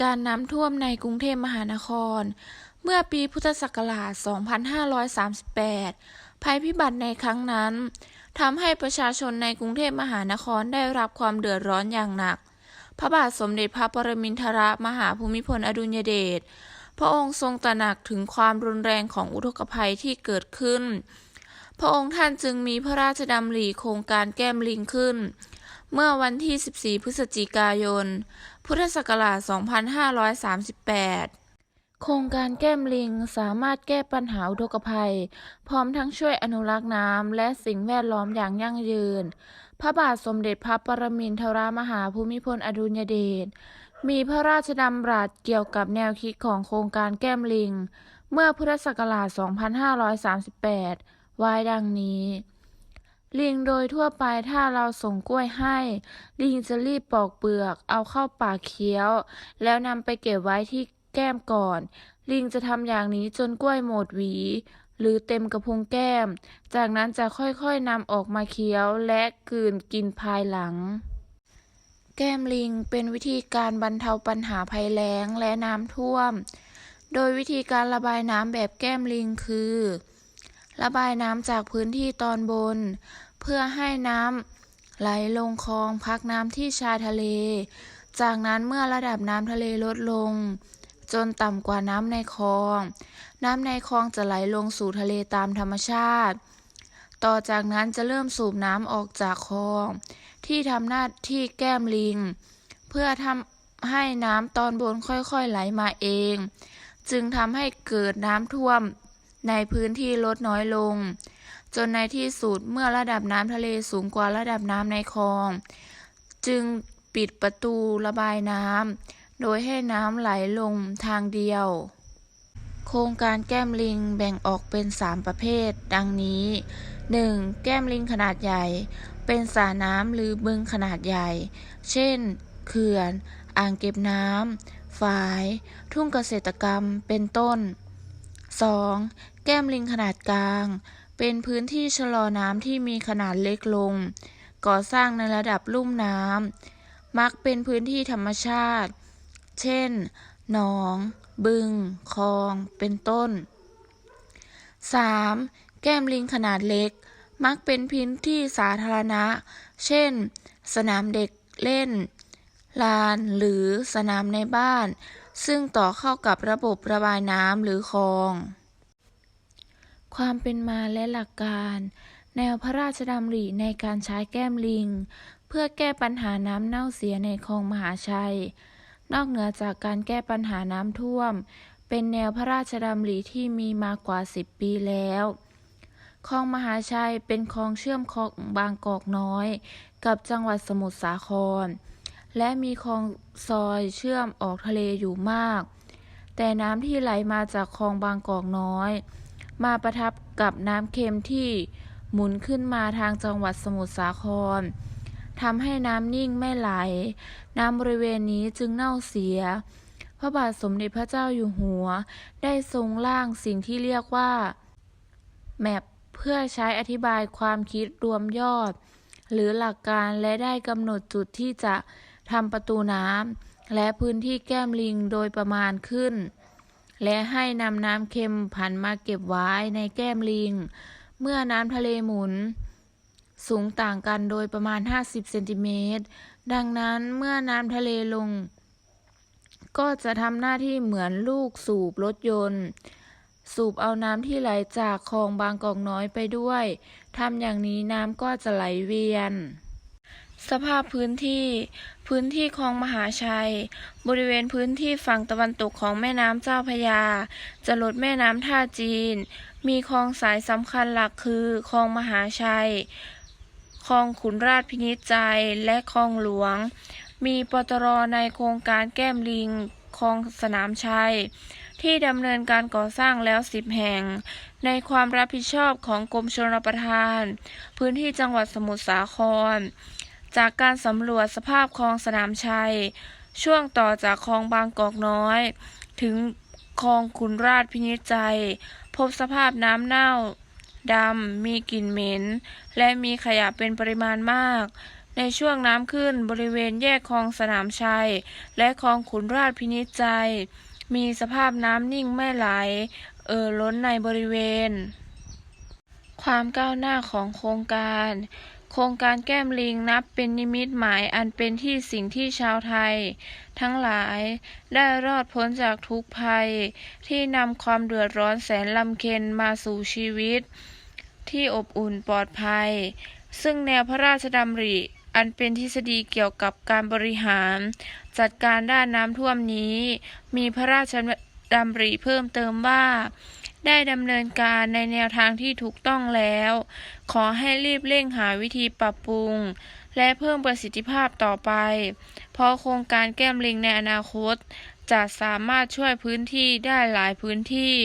การณ์น้ำท่วมในกรุงเทพมหานคร เมื่อปีพุทธศักราช 2538 ภัยพิบัติในครั้งนั้นทำให้ประชาชนในกรุงเทพมหานครได้รับความเดือดร้อนอย่างหนัก พระบาทสมเด็จพระปรมินทรมหาภูมิพลอดุลยเดช พระองค์ทรงตระหนักถึงความรุนแรงของอุทกภัยที่เกิดขึ้น พระองค์ท่านจึงมีพระราชดำริโครงการแก้มลิงขึ้น เมื่อวันที่ 14 พฤศจิกายน พุทธศักราช 2538 โครงการแก้มลิงสามารถแก้ปัญหาอุทกภัย พร้อมทั้งช่วยอนุรักษ์น้ำและสิ่งแวดล้อมอย่างยั่งยืน พระบาทสมเด็จพระปรมินทรมหาภูมิพลอดุลยเดช มีพระราชดำรัสเกี่ยวกับแนวคิดของโครงการแก้มลิง เมื่อพุทธศักราช 2538 ไว้ดังนี้ ลิงโดยทั่วไปถ้าเราส่งกล้วยให้ ลิงจะรีบปอกเปลือก เอาเข้าปากเคี้ยว แล้วนำไปเก็บไว้ที่แก้มก่อน ลิงจะทำอย่างนี้จนกล้วยหมดหวี หรือเต็มกระพุ้งแก้ม จากนั้นจะค่อยๆนำออกมาเคี้ยวและกืนกินภายหลัง แก้มลิงเป็นวิธีการบรรเทาปัญหาภัยแล้งและน้ำท่วม โดยวิธีการระบายน้ำแบบแก้มลิงคือ ระบายน้ำจากพื้นที่ตอนบน เพื่อให้น้ำไหลลงคลองพักน้ำที่ชายทะเล จากนั้นเมื่อระดับน้ำทะเลลดลง จนต่ำกว่าน้ำในคลอง น้ำในคลองจะไหลลงสู่ทะเลตามธรรมชาติ ต่อจากนั้นจะเริ่มสูบน้ำออกจากคลอง ที่ทำหน้าที่แก้มลิง เพื่อทำให้น้ำตอนบนค่อยๆไหลมาเอง จึงทำให้เกิดน้ำท่วม ในพื้นที่ลดน้อยลง จนในที่สุดเมื่อระดับน้ำทะเลสูงกว่าระดับน้ำในคลอง จึงปิดประตูระบายน้ำโดยให้น้ำไหลลงทางเดียว โครงการแก้มลิงแบ่งออกเป็น 3 ประเภท ดังนี้ 1. แก้มลิงขนาดใหญ่ เป็นสระน้ำหรือบึงขนาดใหญ่ เช่น เขื่อน อ่างเก็บน้ำฝาย ทุ่งเกษตรกรรม เป็นต้น 2. แก้มลิงขนาดกลาง เป็นพื้นที่ชะลอน้ำที่มีขนาดเล็กลง ก่อสร้างในระดับลุ่มน้ำ มักเป็นพื้นที่ธรรมชาติ เช่น หนอง บึง คลอง เป็นต้น 3. แก้มลิงขนาดเล็ก มักเป็นพื้นที่สาธารณะ เช่น สนามเด็กเล่น ลาน หรือสนามในบ้าน ซึ่งต่อเข้ากับระบบระบายน้ำหรือคลอง ความเป็นมาและหลักการ แนวพระราชดำริในการใช้แก้มลิง เพื่อแก้ปัญหาน้ำเน่าเสียในคลองมหาชัย นอกเหนือจากการแก้ปัญหาน้ำท่วม เป็นแนวพระราชดำริที่มีมากว่า 10 ปีแล้วคลองมหาชัยเป็นคลองเชื่อมคลองบางกอกน้อย กับจังหวัดสมุทรสาคร และมีคลองซอยเชื่อมออกทะเลอยู่มาก แต่น้ำที่ไหลมาจากคลองบางกอกน้อย มาประทับกับน้ำเค็มที่หมุนขึ้นมาทางจังหวัดสมุทรสาครทำให้น้ำนิ่งไม่ไหล น้ำบริเวณนี้จึงเน่าเสีย พระบาทสมเด็จพระเจ้าอยู่หัว ได้ทรงร่างสิ่งที่เรียกว่า แมปเพื่อใช้อธิบายความคิดรวมยอด หรือหลักการและได้กำหนดจุดที่จะ ทำประตูน้ำและพื้นที่แก้มลิงโดยประมาณขึ้น และให้นำน้ำเค็มผันมาเก็บไว้ในแก้มลิง เมื่อน้ำทะเลหมุน สูงต่างกันโดยประมาณ 50 เซนติเมตร ดังนั้นเมื่อน้ำทะเลลง ก็จะทำหน้าที่เหมือนลูกสูบรถยนต์สูบเอาน้ำที่ไหลจากคลองบางกอกน้อยไปด้วย ทำอย่างนี้น้ำก็จะไหลเวียน สภาพพื้นที่ พื้นที่คลองมหาชัย บริเวณพื้นที่ฝั่งตะวันตกของแม่น้ำเจ้าพระยาจะลดแม่น้ำท่าจีน มีคลองสายสำคัญหลักคือคลองมหาชัย คลองขุนราชพินิจใจ และคลองหลวง มีปตรในโครงการแก้มลิง คลองสนามชัย ที่ดำเนินการก่อสร้างแล้วสิบแห่ง ในความรับผิดชอบของกรมชลประทาน พื้นที่จังหวัดสมุทรสาคร จากการสำรวจสภาพคลองสนามชัย ช่วงต่อจากคลองบางกอกน้อย ถึงคลองขุนราชพินิจใจ พบสภาพน้ำเน่าดำ มีกลิ่นเหม็น และมีขยะเป็นปริมาณมาก ในช่วงน้ำขึ้นบริเวณแยกคลองสนามชัย และคลองขุนราชพินิจใจ มีสภาพน้ำนิ่งไม่ไหล เอ่อล้นในบริเวณ ความก้าวหน้าของโครงการ โครงการแก้มลิงนับเป็นนิมิตหมายอันเป็นที่สิ่งที่ชาวไทย ทั้งหลายได้รอดพ้นจากทุกภัย ที่นำความเดือดร้อนแสนลำเค็ญมาสู่ชีวิต ที่อบอุ่นปลอดภัย ซึ่งแนวพระราชดำริอันเป็นทฤษฎีเกี่ยวกับการบริหาร จัดการด้านน้ำท่วมนี้ มีพระราชดำริเพิ่มเติมว่า ได้ดำเนินการในแนวทางที่ถูกต้องแล้ว ขอให้รีบเร่งหาวิธีปรับปรุง และเพิ่มประสิทธิภาพต่อไป เพราะโครงการแก้มลิงในอนาคต จะสามารถช่วยพื้นที่ได้หลายพื้นที่